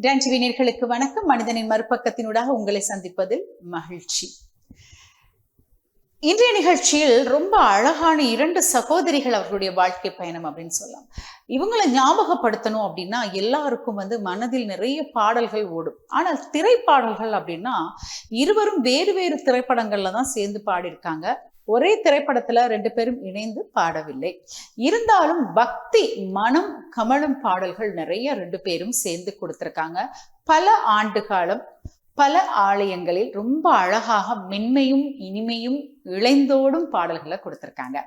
Don TV நேர்களுக்கு வணக்கம். மனிதனின் மறுபக்கத்தினூடாக உங்களை சந்திப்பதில் மகிழ்ச்சி. இன்றைய நிகழ்ச்சியில் ரொம்ப அழகான இரண்டு சகோதரிகள் அவர்களுடைய வாழ்க்கை பயணம் அப்படின்னு சொல்லலாம். இவங்களை ஞாபகப்படுத்தணும் அப்படின்னா எல்லாருக்கும் வந்து மனதில் நிறைய பாடல்கள் ஓடும். ஆனால் திரைப்பாடல்கள் அப்படின்னா இருவரும் வேறு வேறு திரைப்படங்கள்ல தான் சேர்ந்து பாடியிருக்காங்க. ஒரே திரைப்படத்துல ரெண்டு பேரும் இணைந்து பாடவில்லை. இருந்தாலும் பக்தி மனம் கமலும் பாடல்கள் நிறைய ரெண்டு பேரும் சேர்ந்து கொடுத்துருக்காங்க. பல ஆண்டு காலம் பல ஆலயங்களில் ரொம்ப அழகாக மென்மையும் இனிமையும் இளைந்தோடும் பாடல்களை கொடுத்துருக்காங்க.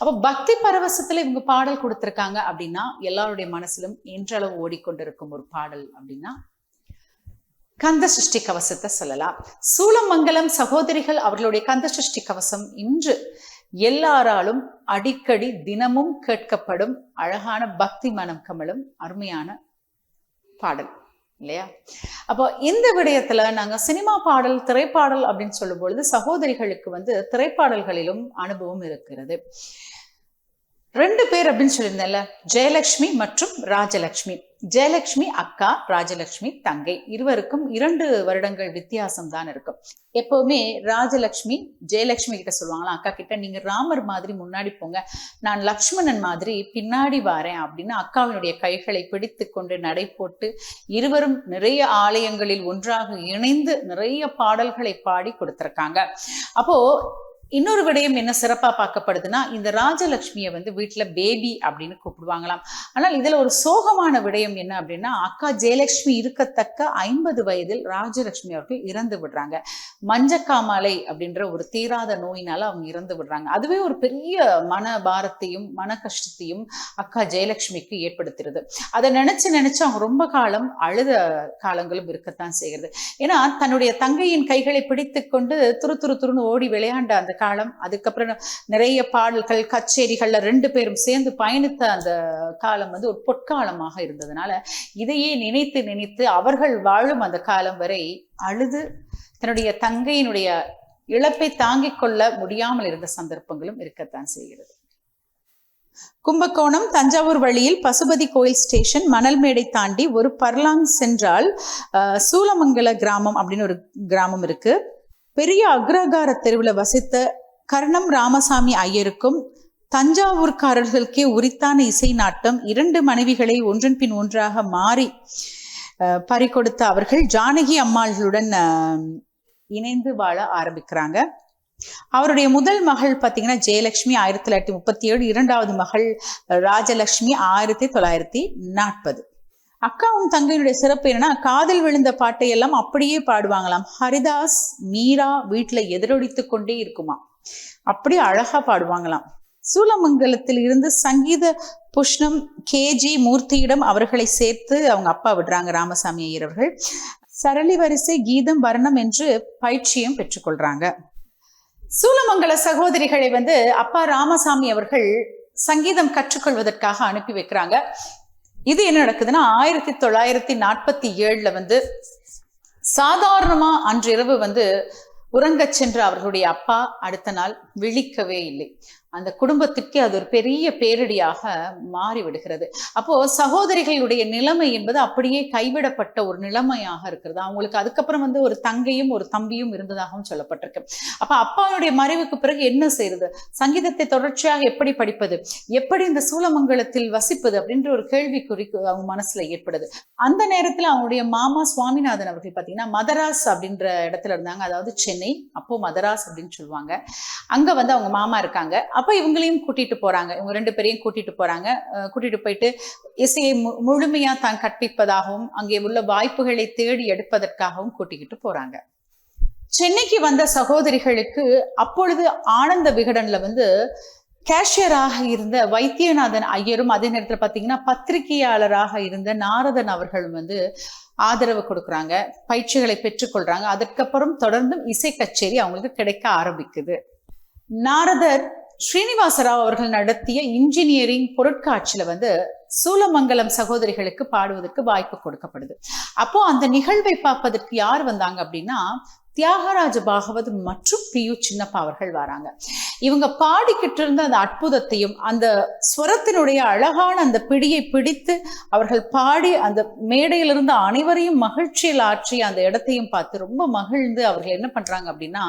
அப்ப பக்தி பரவசத்துல இவங்க பாடல் கொடுத்துருக்காங்க அப்படின்னா எல்லாருடைய மனசிலும் இன்றளவு ஓடிக்கொண்டிருக்கும் ஒரு பாடல் அப்படின்னா கந்த சிருஷ்டி கவசத்தை சொல்லலாம். சூளமங்கலம் சகோதரிகள் அவர்களுடைய கந்த சிருஷ்டி கவசம் இன்று எல்லாராலும் அடிக்கடி தினமும் கேட்கப்படும் அழகான பக்தி மனம் கமலும் அருமையான பாடல் இல்லையா? அப்போ இந்த விடயத்துல நாங்க சினிமா பாடல் திரைப்பாடல் அப்படின்னு சொல்லும் பொழுது சகோதரிகளுக்கு வந்து திரைப்பாடல்களிலும் அனுபவம் இருக்கிறது. ரெண்டு பேர் அப்படின்னு சொல்லியிருந்தேன்ல ஜெயலட்சுமி மற்றும் ராஜலட்சுமி. ஜெயலட்சுமி அக்கா ராஜலட்சுமி தங்கை. இருவருக்கும் இரண்டு வருடங்கள் வித்தியாசம் தான் இருக்கும். எப்பவுமே ராஜலட்சுமி ஜெயலட்சுமி கிட்ட சொல்லுவாங்களா அக்கா கிட்ட நீங்க ராமர் மாதிரி முன்னாடி போங்க. நான் லக்ஷ்மணன் மாதிரி பின்னாடி வாரேன் அப்படின்னு அக்காவினுடைய கைகளை பிடித்து கொண்டு நடை போட்டு இருவரும் நிறைய ஆலயங்களில் ஒன்றாக இணைந்து நிறைய பாடல்களை பாடி கொடுத்திருக்காங்க. அப்போ இன்னொரு விடயம் என்ன சிறப்பாக பார்க்கப்படுதுன்னா இந்த ராஜலட்சுமியை வந்து வீட்டில் பேபி அப்படின்னு கூப்பிடுவாங்களாம். ஆனால் இதில் ஒரு சோகமான விடயம் என்ன அப்படின்னா அக்கா ஜெயலட்சுமி இருக்கத்தக்க ஐம்பது வயதில் ராஜலட்சுமி அவர்கள் இறந்து விடுறாங்க. மஞ்சக்காமலை அப்படின்ற ஒரு தீராத நோயினால அவங்க இறந்து விடுறாங்க. அதுவே ஒரு பெரிய மன பாரத்தையும் மன கஷ்டத்தையும் அக்கா ஜெயலட்சுமிக்கு ஏற்படுத்துறது. அதை நினைச்சு நினைச்சு அவங்க ரொம்ப காலம் அழுத காலங்களும் இருக்கத்தான் செய்கிறது. ஏன்னா தன்னுடைய தங்கையின் கைகளை பிடித்து கொண்டு துரு துரு துருன்னு ஓடி விளையாண்ட அந்த காலம் அதுக்கப்புறம் நிறைய பாடல்கள் கச்சேரிகள்ல ரெண்டு பேரும் சேர்ந்து பயணித்த அந்த காலம் வந்து ஒரு பொற்காலமாக இருந்ததுனால இதையே நினைத்து நினைத்து அவர்கள் வாழும் அந்த காலம் வரை அழுது தன்னுடைய தங்கையினுடைய இழப்பை தாங்கிக் கொள்ள முடியாமல் இருந்த சந்தர்ப்பங்களும் இருக்கத்தான் செய்கிறது. கும்பகோணம் தஞ்சாவூர் வழியில் பசுபதி கோயில் ஸ்டேஷன் மணல் மேடை தாண்டி ஒரு பர்லாங் சென்றால் சூலமங்கல கிராமம் அப்படின்னு ஒரு கிராமம் இருக்கு. பெரிய அக்ரகார தெருவில் வசித்த கர்ணம் ராமசாமி ஐயருக்கும் தஞ்சாவூர்காரர்களுக்கே உரித்தான இசை நாட்டம் இரண்டு மனைவிகளை ஒன்றன் பின் ஒன்றாக மாறி பறிக்கொடுத்த அவர்கள் ஜானகி அம்மாள்களுடன் இணைந்து வாழ ஆரம்பிக்கிறாங்க. அவருடைய முதல் மகள் பார்த்தீங்கன்னா ஜெயலட்சுமி ஆயிரத்தி தொள்ளாயிரத்தி முப்பத்தி ஏழு இரண்டாவது மகள் ராஜலட்சுமி ஆயிரத்தி தொள்ளாயிரத்தி நாற்பது. அக்காவும் தங்கையினுடைய சிறப்பு என்னன்னா காதில் விழுந்த பாட்டை எல்லாம் அப்படியே பாடுவாங்களாம். ஹரிதாஸ் மீரா வீட்டில் எதிரொலித்து கொண்டே இருக்குமா? அப்படி அழகா பாடுவாங்களாம். சூலமங்கலத்தில் இருந்து சங்கீத புஷ்ணம் கேஜி மூர்த்தியிடம் அவர்களை சேர்த்து அவங்க அப்பா விடுறாங்க ராமசாமி ஐயர் அவர்கள். சரளி வரிசை கீதம் வர்ணம் என்று பயிற்சியும் பெற்றுக்கொள்றாங்க சூலமங்கல சகோதரிகளை வந்து அப்பா ராமசாமி அவர்கள் சங்கீதம் கற்றுக்கொள்வதற்காக அனுப்பி வைக்கிறாங்க. இது என்ன நடக்குதுன்னா ஆயிரத்தி தொள்ளாயிரத்தி நாற்பத்தி ஏழுல வந்து சாதாரணமா அன்றிரவு வந்து உறங்கச் சென்ற அவர்களுடைய அப்பா அடுத்த நாள் விழிக்கவே இல்லை. அந்த குடும்பத்திற்கே அது ஒரு பெரிய பேரிடியாக மாறி விடுகிறது அப்போ சகோதரிகளுடைய நிலைமை என்பது அப்படியே கைவிடப்பட்ட ஒரு நிலைமையாக இருக்கிறது? அவங்களுக்கு அதுக்கப்புறம் வந்து ஒரு தங்கையும் ஒரு தம்பியும் இருந்ததாகவும் சொல்லப்பட்டிருக்கு. அப்ப அப்பாவுடைய மறைவுக்கு பிறகு என்ன செய்யறது சங்கீதத்தை தொடர்ச்சியாக எப்படி படிப்பது? எப்படி இந்த சூலமங்கலத்தில் வசிப்பது? அப்படின்ற ஒரு கேள்விக்குறி அவங்க மனசுல ஏற்படுது. அந்த நேரத்தில் அவங்களுடைய மாமா சுவாமிநாதன் அவர்கள் பார்த்தீங்கன்னா மதராஸ் அப்படின்ற இடத்துல இருந்தாங்க. அதாவது சென்னை அப்போ மதராஸ் அப்படின்னு சொல்லுவாங்க. அங்க வந்து அவங்க மாமா இருக்காங்க. அப்போ இவங்களையும் கூட்டிட்டு போறாங்க. இவங்க ரெண்டு பேரையும் கூட்டிட்டு போறாங்க. கூட்டிட்டு போயிட்டு இசையை மு- முழுமையா தான் கற்பிப்பதாகவும் அங்கே உள்ள வாய்ப்புகளை தேடி எடுப்பதற்காகவும் கூட்டிக்கிட்டு போறாங்க. சென்னைக்கு வந்த சகோதரிகளுக்கு அப்பொழுது ஆனந்த விகடன்ல வந்து கேஷியராக இருந்த வைத்தியநாதன் ஐயரும் அதே நேரத்தில் பார்த்தீங்கன்னா பத்திரிகையாளராக இருந்த நாரதன் அவர்களும் வந்து ஆதரவு கொடுக்குறாங்க. பயிற்சிகளை பெற்றுக்கொள்றாங்க. அதற்கப்புறம் தொடர்ந்தும் இசை கச்சேரி அவங்களுக்கு கிடைக்க ஆரம்பிக்குது. நாரதர் ஸ்ரீனிவாசராவ் அவர்கள் நடத்திய இன்ஜினியரிங் பொருட்காட்சியில வந்து சூலமங்கலம் சகோதரிகளுக்கு பாடுவதற்கு வாய்ப்பு கொடுக்கப்படுது. அப்போ அந்த நிகழ்வை பார்ப்பதற்கு யார் வந்தாங்க அப்படின்னா தியாகராஜ பாகவத் மற்றும் பி யு சின்னப்பா அவர்கள் வராங்க. இவங்க பாடிக்கிட்டு இருந்த அந்த அற்புதத்தையும் அந்த ஸ்வரத்தினுடைய அழகான அந்த பிடியை பிடித்து அவர்கள் பாடி அந்த மேடையிலிருந்து அனைவரையும் மகிழ்ச்சியில் ஆற்றி அந்த இடத்தையும் பார்த்து ரொம்ப மகிழ்ந்து அவர்கள் என்ன பண்றாங்க அப்படின்னா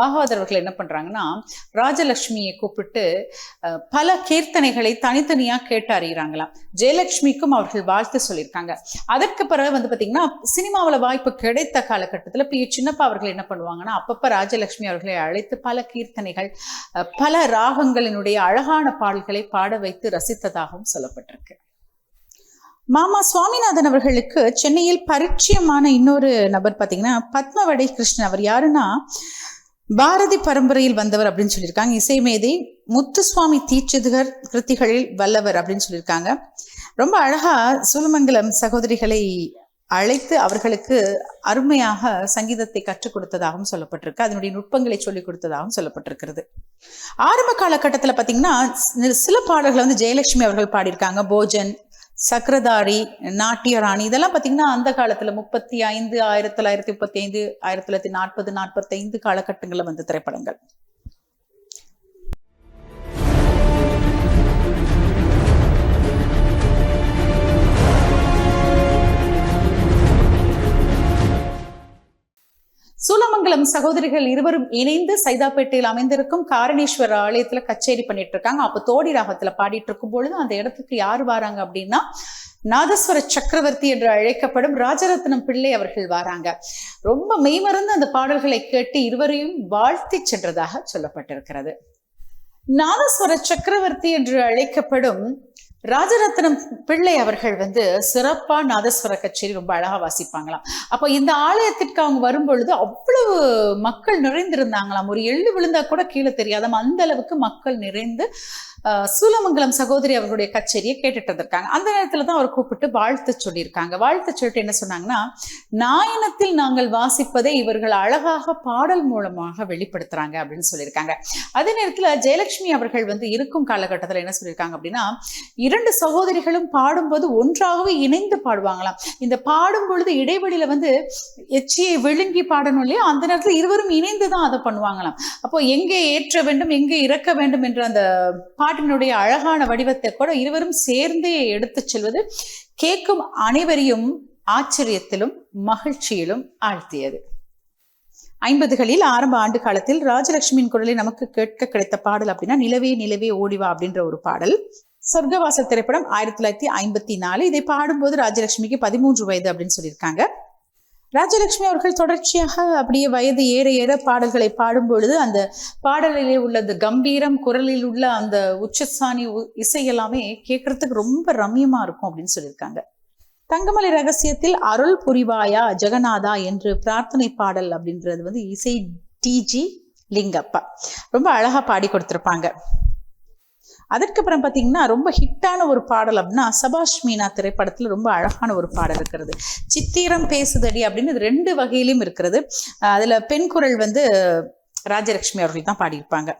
பாகவதர் அவர்கள் என்ன பண்றாங்கன்னா ராஜலட்சுமியை கூப்பிட்டு பல கீர்த்தனைகளை தனித்தனியா கேட்டு அறிகிறாங்களாம். ஜெயலட்சுமிக்கும் அவர்கள் வாழ்த்து சொல்லியிருக்காங்க. அதற்கு பிறகு வந்து பாத்தீங்கன்னா சினிமாவுல வாய்ப்பு கிடைத்த காலகட்டத்தில் பி சின்னப்பா அவர்கள் என்ன பண்ணுவாங்கன்னா அப்பப்ப ராஜலட்சுமி அவர்களை அழைத்து பல கீர்த்தனைகள் பல ராகங்களினுடைய அழகான பாடல்களை பாட வைத்து ரசித்ததாகவும் சொல்லப்பட்டிருக்கு. மாமா சுவாமிநாதன் அவர்களுக்கு சென்னையில் பரிச்சயமான இன்னொரு நபர் பார்த்தீங்கன்னா பத்மவடை கிருஷ்ணன் அவர். யாருன்னா பாரதி பரம்பரையில் வந்தவர் அப்படின்னு சொல்லியிருக்காங்க. இசைமேதை முத்துசுவாமி தீட்சிதர் கிருத்திகளில் வல்லவர் அப்படின்னு சொல்லியிருக்காங்க. ரொம்ப அழகா சுலமங்கலம் சகோதரிகளை அழைத்து அவர்களுக்கு அருமையாக சங்கீதத்தை கற்றுக் கொடுத்ததாகவும் சொல்லப்பட்டிருக்கு. அதனுடைய நுட்பங்களை சொல்லிக் கொடுத்ததாகவும் சொல்லப்பட்டிருக்கிறது. ஆரம்ப காலகட்டத்தில் பார்த்தீங்கன்னா சில பாடல்களை வந்து ஜெயலட்சுமி அவர்கள் பாடியிருக்காங்க. போஜன் சக்கரதாரி நாட்டியராணி இதெல்லாம் பார்த்தீங்கன்னா அந்த காலத்தில் முப்பத்தி ஐந்து ஆயிரத்தி தொள்ளாயிரத்தி முப்பத்தி ஐந்து ஆயிரத்தி தொள்ளாயிரத்தி நாற்பது நாற்பத்தைந்து காலகட்டங்களில் வந்த திரைப்படங்கள். சூலமங்கலம் சகோதரிகள் இருவரும் இணைந்து சைதாப்பேட்டையில் அமைந்திருக்கும் காரணேஸ்வரர் ஆலயத்துல கச்சேரி பண்ணிட்டு இருக்காங்க. அப்ப தோடி ராகத்துல பாடிட்டு இருக்கும் பொழுது அந்த இடத்துக்கு யார் வராங்க அப்படின்னா நாதஸ்வர சக்கரவர்த்தி என்று அழைக்கப்படும் ராஜரத்னம் பிள்ளை அவர்கள் வராங்க. ரொம்ப மெய்மறந்து அந்த பாடல்களை கேட்டு இருவரையும் வாழ்த்தி சென்றதாக சொல்லப்பட்டிருக்கிறது. நாதஸ்வர சக்கரவர்த்தி என்று அழைக்கப்படும் ராஜரத்னம் பிள்ளை அவர்கள் வந்து சிறப்பா நாதஸ்வர கச்சேரி ரொம்ப அழகா வாசிப்பாங்களாம். அப்போ இந்த ஆலயத்திற்கு அவங்க வரும்பொழுது அவ்வளவு மக்கள் நிறைந்திருந்தாங்களாம். ஒரு எள்ளு விழுந்தா கூட கீழே தெரியாதாம். அந்த அளவுக்கு மக்கள் நிறைந்து சூலமங்கலம் சகோதரி அவர்களுடைய கச்சேரியை கேட்டுட்டு இருந்திருக்காங்க அந்த நேரத்தில் தான் அவர் கூப்பிட்டு வாழ்த்து சொல்லியிருக்காங்க. வாழ்த்து சொல்லிட்டு என்ன சொன்னாங்கன்னா நாயனத்தில் நாங்கள் வாசிப்பதை இவர்கள் அழகாக பாடல் மூலமாக வெளிப்படுத்துறாங்க அப்படின்னு சொல்லியிருக்காங்க. அதே நேரத்தில் ஜெயலட்சுமி அவர்கள் வந்து இருக்கும் காலகட்டத்தில் என்ன சொல்லியிருக்காங்க அப்படின்னா இரண்டு சகோதரிகளும் பாடும்போது ஒன்றாகவே இணைந்து பாடுவாங்களாம். இந்த பாடும் பொழுது இடைவெளியில வந்து எச்சியை விழுங்கி பாடணும் இல்லையா? அந்த நேரத்தில் இருவரும் இணைந்து தான் அதை பண்ணுவாங்களாம். அப்போ எங்கே ஏற்ற வேண்டும் எங்கே இறக்க வேண்டும் என்ற அந்த பாட்டினுடைய அழகான வடிவத்தை கூட இருவரும் சேர்ந்தே எடுத்துச் செல்வது கேட்கும் அனைவரையும் ஆச்சரியத்திலும் மகிழ்ச்சியிலும் ஆழ்த்தியது. ஐம்பதுகளில் ஆரம்ப ஆண்டு காலத்தில் ராஜலட்சுமியின் குரலை நமக்கு கேட்க கிடைத்த பாடல் அப்படின்னா நிலவே நிலவே ஓடிவா அப்படின்ற ஒரு பாடல். சொர்க்கவாசல் திரைப்படம் ஆயிரத்தி தொள்ளாயிரத்தி ஐம்பத்தி நாலு. இதை பாடும்போது ராஜலட்சுமிக்கு பதிமூன்று வயது அப்படின்னு சொல்லியிருக்காங்க. ராஜலட்சுமி அவர்கள் தொடர்ச்சியாக அப்படியே வயது ஏற ஏற பாடல்களை பாடும் பொழுது அந்த பாடலிலே உள்ள அந்த கம்பீரம் குரலில் உள்ள அந்த உச்சசாணி உ- இசை எல்லாமே கேட்கறதுக்கு ரொம்ப ரம்யமா இருக்கும் அப்படின்னு சொல்லியிருக்காங்க. தங்கமலை ரகசியத்தில் அருள் புரிவாயா ஜெகநாதா என்று பிரார்த்தனை பாடல் அப்படின்றது வந்து இசை டிஜி லிங்கப்பா. ரொம்ப அழகா பாடி கொடுத்துருப்பாங்க. அதற்கப்புறம் பார்த்தீங்கன்னா ரொம்ப ஹிட்டான ஒரு பாடல் அப்படின்னா சபாஷ் மீனா திரைப்படத்தில் ரொம்ப அழகான ஒரு பாடல் இருக்கிறது. சித்திரம் பேசுதடி அப்படின்னு ரெண்டு வகையிலும் இருக்கிறது. அதில் பெண் குரல் வந்து ராஜலட்சுமி அவர்கள் தான் பாடியிருப்பாங்க.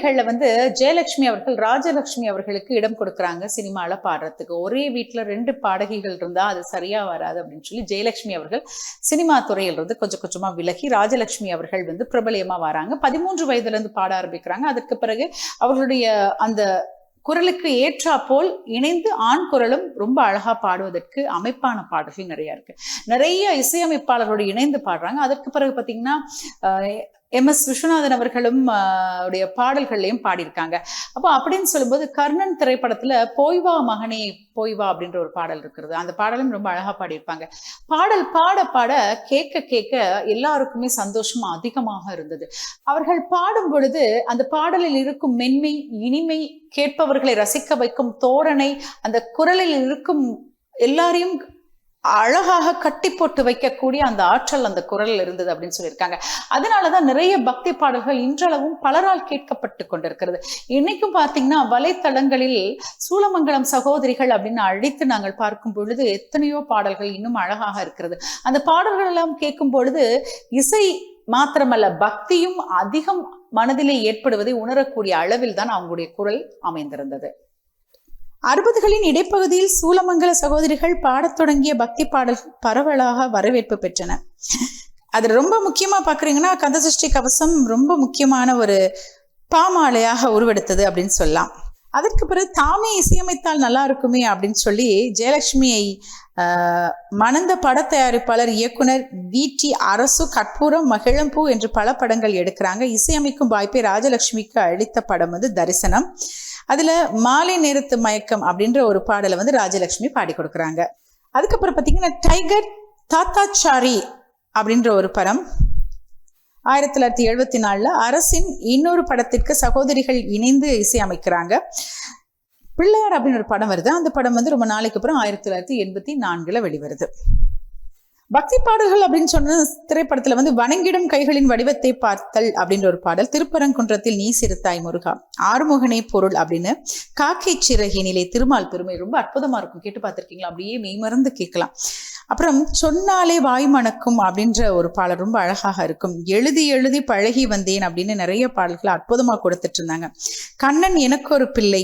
சகோதரிகள்ல வந்து ஜெயலட்சுமி அவர்கள் ராஜலட்சுமி அவர்களுக்கு இடம் கொடுக்குறாங்க சினிமாவில் பாடுறதுக்கு. ஒரே வீட்டில் ரெண்டு பாடகிகள் இருந்தால் அது சரியாக வராது அப்படின்னு சொல்லி ஜெயலட்சுமி அவர்கள் சினிமா துறையிலிருந்து கொஞ்சம் கொஞ்சமாக விலகி ராஜலட்சுமி அவர்கள் வந்து பிரபலியமாக வராங்க. பதிமூன்று வயதுலேருந்து பாட ஆரம்பிக்கிறாங்க. அதற்கு பிறகு அவர்களுடைய அந்த குரலுக்கு ஏற்றா போல் இணைந்து ஆண் குரலும் ரொம்ப அழகா பாடுவதற்கு அமைப்பான பாடல்கள் நிறைய இருக்கு. நிறைய இசையமைப்பாளர்களோடு இணைந்து பாடுறாங்க. அதற்கு பிறகு பார்த்தீங்கன்னா எம் எஸ் விஸ்வநாதன் அவர்களும் உடைய பாடல்கள்லையும் பாடியிருக்காங்க. அப்போ அப்படின்னு சொல்லும்போது கர்ணன் திரைப்படத்துல போய்வா மகனே போய் வா அப்படின்ற ஒரு பாடல் இருக்கிறது அந்த பாடலும் ரொம்ப அழகா பாடியிருப்பாங்க. பாடல் பாட பாட கேட்க கேட்க எல்லாருக்குமே சந்தோஷம் அதிகமாக இருந்தது. அவர்கள் பாடும் பொழுது அந்த பாடலில் இருக்கும் மென்மை இனிமை கேட்பவர்களை ரசிக்க வைக்கும் தோரணை அந்த குரலில் இருக்கும் எல்லாரையும் அழகாக கட்டி போட்டு வைக்கக்கூடிய அந்த ஆற்றல் அந்த குரலில் இருந்தது அப்படின்னு சொல்லியிருக்காங்க. அதனாலதான் நிறைய பக்தி பாடல்கள் இன்றளவும் பலரால் கேட்கப்பட்டு கொண்டிருக்கிறது. இன்னைக்கும் பார்த்தீங்கன்னா வலைத்தளங்களில் சூலமங்கலம் சகோதரிகள் அப்படின்னு அழைத்து நாங்கள் பார்க்கும் பொழுது எத்தனையோ பாடல்கள் இன்னும் அழகாக இருக்கிறது. அந்த பாடல்கள் எல்லாம் கேட்கும் பொழுது இசை மாத்திரமல்ல பக்தியும் அதிகம் மனதிலே ஏற்படுவதை உணரக்கூடிய அளவில் தான் அவங்களுடைய குரல் அமைந்திருந்தது. அறுபதுகளின் இடைப்பகுதியில் சூலமங்கல சகோதரிகள் பாடத் தொடங்கிய பக்தி பாடல்கள் பரவலாக வரவேற்பு பெற்றன. அது ரொம்ப முக்கியமாக பார்க்குறீங்கன்னா கந்தசஷ்டி கவசம் ரொம்ப முக்கியமான ஒரு பாமாலையாக உருவெடுத்தது அப்படின்னு சொல்லலாம். அதற்கு பிறகு தாமே இசையமைத்தால் நல்லா இருக்குமே அப்படின்னு சொல்லி ஜெயலட்சுமியை மணந்த பட தயாரிப்பாளர் இயக்குனர் வி. டி. அரசு கற்பூரம் மகிழம்பூ என்று பல படங்கள் எடுக்கிறாங்க. இசையமைக்கும் வாய்ப்பை ராஜலட்சுமிக்கு அளித்த படம் வந்து தரிசனம். அதில் மாலை நேரத்து மயக்கம் அப்படின்ற ஒரு பாடலை வந்து ராஜலட்சுமி பாடி கொடுக்குறாங்க. அதுக்கப்புறம் பார்த்தீங்கன்னா டைகர் தாத்தாச்சாரி அப்படின்ற ஒரு படம். ஆயிரத்தி தொள்ளாயிரத்தி எழுபத்தி நாலில் அரசின் இன்னொரு படத்திற்கு சகோதரிகள் இணைந்து இசையமைக்கிறாங்க. பிள்ளையார் அப்படின்னு ஒரு படம் வருது. அந்த படம் வந்து ரொம்ப நாளைக்கு அப்புறம் ஆயிரத்தி தொள்ளாயிரத்தி எண்பத்தி நான்கில் வெளிவருது. பக்தி பாடல்கள் அப்படின்னு சொன்ன திரைப்படத்துல வந்து வணங்கிடும் கைகளின் வடிவத்தை பார்த்தல் அப்படின்ற ஒரு பாடல் திருப்பரங்குன்றத்தில் நீ சிறுத்தாய் முருகா ஆறுமுகனே பொருள் அப்படின்னு காக்கை சிறகினிலே திருமால் பெருமை ரொம்ப அற்புதமா இருக்கும். கேட்டு பார்த்திருக்கீங்களா? அப்படியே மெய்மறந்து கேட்கலாம். அப்புறம் சொன்னாலே வாய் மணக்கும் அப்படின்ற ஒரு பாடல் ரொம்ப அழகாக இருக்கும். எழுதி எழுதி பழகி வந்தேன் அப்படின்னு நிறைய பாடல்களை அற்புதமாக கொடுத்துட்டு இருந்தாங்க கண்ணன் எனக்கு ஒரு பிள்ளை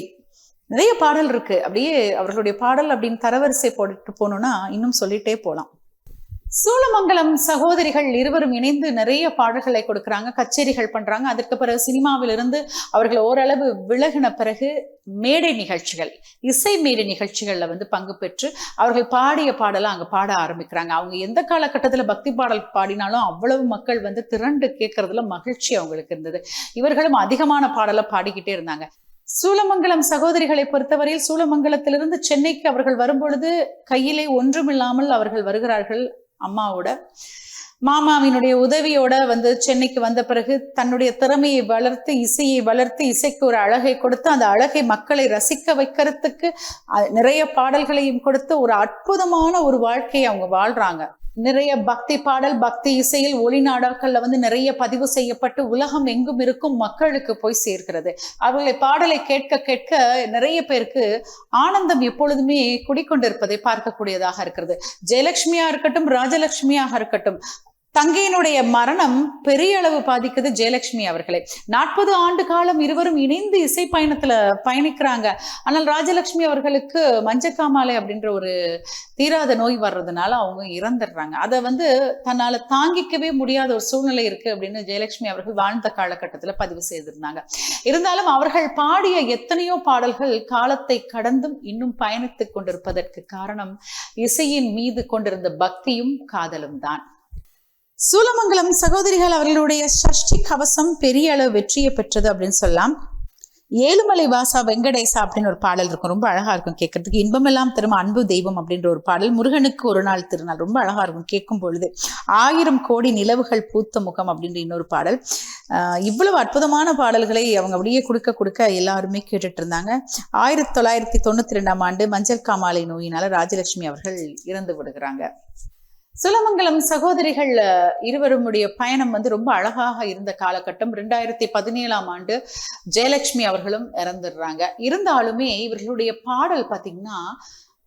நிறைய பாடல் இருக்கு. அப்படியே அவர்களுடைய பாடல் அப்படின்னு தரவரிசை போட்டுட்டு போனோம்னா இன்னும் சொல்லிட்டே போகலாம். சூலமங்கலம் சகோதரிகள் இருவரும் இணைந்து நிறைய பாடல்களை கொடுக்குறாங்க கச்சேரிகள் பண்றாங்க. அதற்கு பிறகு சினிமாவிலிருந்து அவர்கள் ஓரளவு விலகின பிறகு மேடை நிகழ்ச்சிகள் இசை மேடை நிகழ்ச்சிகள்ல வந்து பங்கு பெற்று அவர்கள் பாடிய பாடலாம் அங்க பாட ஆரம்பிக்கிறாங்க. அவங்க எந்த காலகட்டத்துல பக்தி பாடல் பாடினாலும் அவ்வளவு மக்கள் வந்து திரண்டு கேட்கறதுல மகிழ்ச்சி அவங்களுக்கு இருந்தது. இவர்களும் அதிகமான பாடலை பாடிக்கிட்டே இருந்தாங்க. சூலமங்கலம் சகோதரிகளை பொறுத்தவரையில் சூலமங்கலத்திலிருந்து சென்னைக்கு அவர்கள் வரும்பொழுது கையிலே ஒன்றுமில்லாமல் அவர்கள் வருகிறார்கள். அம்மாவோட மாமாவினுடைய உதவியோட வந்து சென்னைக்கு வந்த பிறகு தன்னுடைய திறமையை வளர்த்து இசையை வளர்த்து இசைக்கு ஒரு அழகை கொடுத்து அந்த அழகை மக்களை ரசிக்க வைக்கிறதுக்கு நிறைய பாடல்களையும் கொடுத்து ஒரு அற்புதமான ஒரு வாழ்க்கையை அவங்க வாழ்றாங்க. நிறைய பக்தி பாடல் பக்தி இசையில் ஒளி நாடாக்கள்ல வந்து நிறைய பதிவு செய்யப்பட்டு உலகம் எங்கும் இருக்கும் மக்களுக்கு போய் சேர்க்கிறது அவர்களை பாடலை கேட்க கேட்க நிறைய பேருக்கு ஆனந்தம் எப்பொழுதுமே குடிக்கொண்டிருப்பதை பார்க்கக்கூடியதாக இருக்கிறது. ஜெயலட்சுமியா இருக்கட்டும் ராஜலட்சுமியாக இருக்கட்டும் தங்கையினுடைய மரணம் பெரிய அளவு பாதிக்குது ஜெயலட்சுமி அவர்களை. நாற்பது ஆண்டு காலம் இருவரும் இணைந்து இசை பயணத்துல பயணிக்கிறாங்க. ஆனால் ராஜலட்சுமி அவர்களுக்கு மஞ்சக்காமாலை அப்படின்ற ஒரு தீராத நோய் வர்றதுனால அவங்க இறந்துடுறாங்க. அதை வந்து தன்னால தாங்கிக்கவே முடியாத ஒரு சூழ்நிலை இருக்கு அப்படின்னு ஜெயலட்சுமி அவர்கள் வாழ்ந்த காலகட்டத்துல பதிவு செய்திருந்தாங்க. இருந்தாலும் அவர்கள் பாடிய எத்தனையோ பாடல்கள் காலத்தை கடந்தும் இன்னும் பயணித்துக் கொண்டிருப்பதற்கு காரணம் இசையின் மீது கொண்டிருந்த பக்தியும் காதலும் தான். சூலமங்கலம் சகோதரிகள் அவர்களுடைய சஷ்டி கவசம் பெரிய அளவு வெற்றியை பெற்றது அப்படின்னு சொல்லலாம். ஏழுமலை வாசா வெங்கடேசா அப்படின்னு ஒரு பாடல் இருக்கும். ரொம்ப அழகா இருக்கும் கேட்கறதுக்கு. இன்பமெல்லாம் தரும் அன்பு தெய்வம் அப்படின்ற ஒரு பாடல் முருகனுக்கு ஒரு நாள் திருநாள். ரொம்ப அழகா இருக்கும் கேட்கும் பொழுது ஆயிரம் கோடி நிலவுகள் பூத்த முகம் அப்படின்ற இன்னொரு பாடல். ஆஹ் இவ்வளவு அற்புதமான பாடல்களை அவங்க அப்படியே கொடுக்க கொடுக்க எல்லாருமே கேட்டுட்டு இருந்தாங்க. ஆயிரத்தி தொள்ளாயிரத்தி தொண்ணூத்தி ரெண்டாம் ஆண்டு மஞ்சள் காமாலை நோயினால ராஜலட்சுமி அவர்கள் இறந்து விடுகிறாங்க. சுலமங்கலம் சகோதரிகள் இருவருடைய பயணம் வந்து ரொம்ப அழகாக இருந்த காலகட்டம். ரெண்டாயிரத்தி பதினேழாம் ஆண்டு ஜெயலட்சுமி அவர்களும் இறந்துடுறாங்க. இருந்தாலுமே இவர்களுடைய பாடல் பார்த்தீங்கன்னா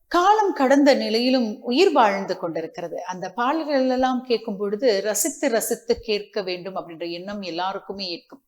காலம் கடந்த நிலையிலும் உயிர் வாழ்ந்து கொண்டிருக்கிறது. அந்த பாடல்கள் எல்லாம் கேட்கும் பொழுது ரசித்து ரசித்து கேட்க வேண்டும் அப்படின்ற எண்ணம் எல்லாருக்குமே இருக்கும்.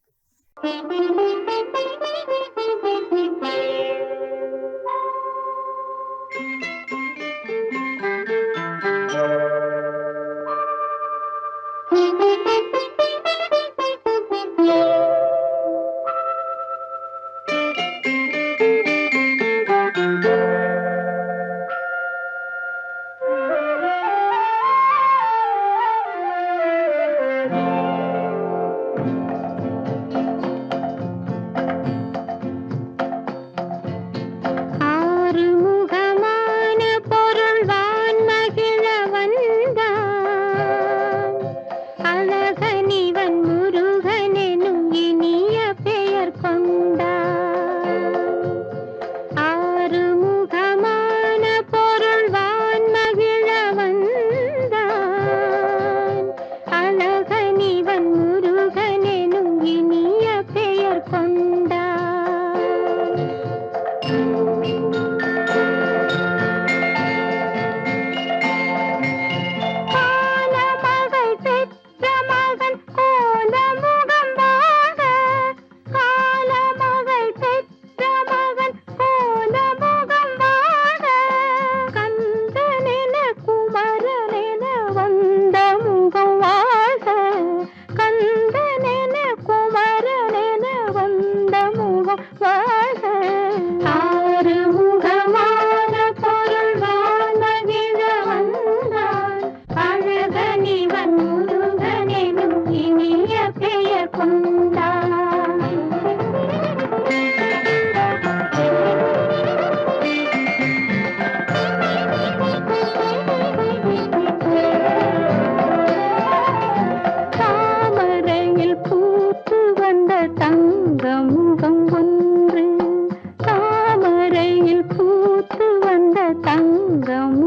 தங்கம்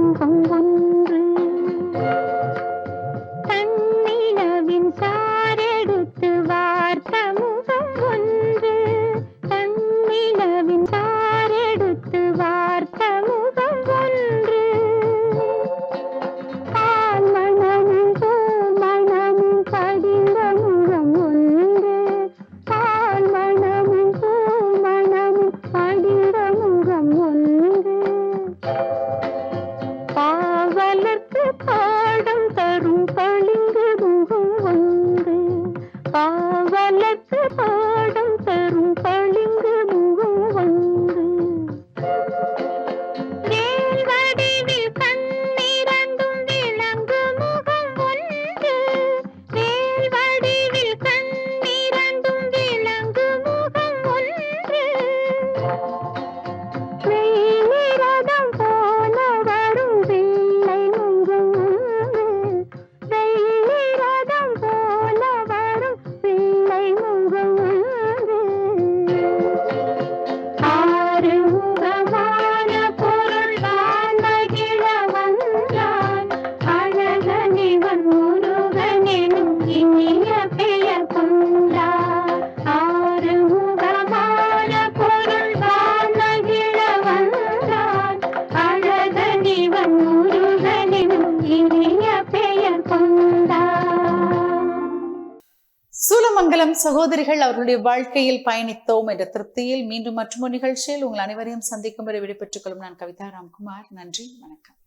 சகோதரிகள் அவர்களுடைய வாழ்க்கையில் பயணித்தோம் என்ற திருப்தியில் மீண்டும் மற்றும் நிகழ்ச்சியில் உங்கள் அனைவரையும் சந்திக்கும்படி விடைபெற்றுக் கொள்ளும் நான் கவிதா ராம்குமார். நன்றி வணக்கம்.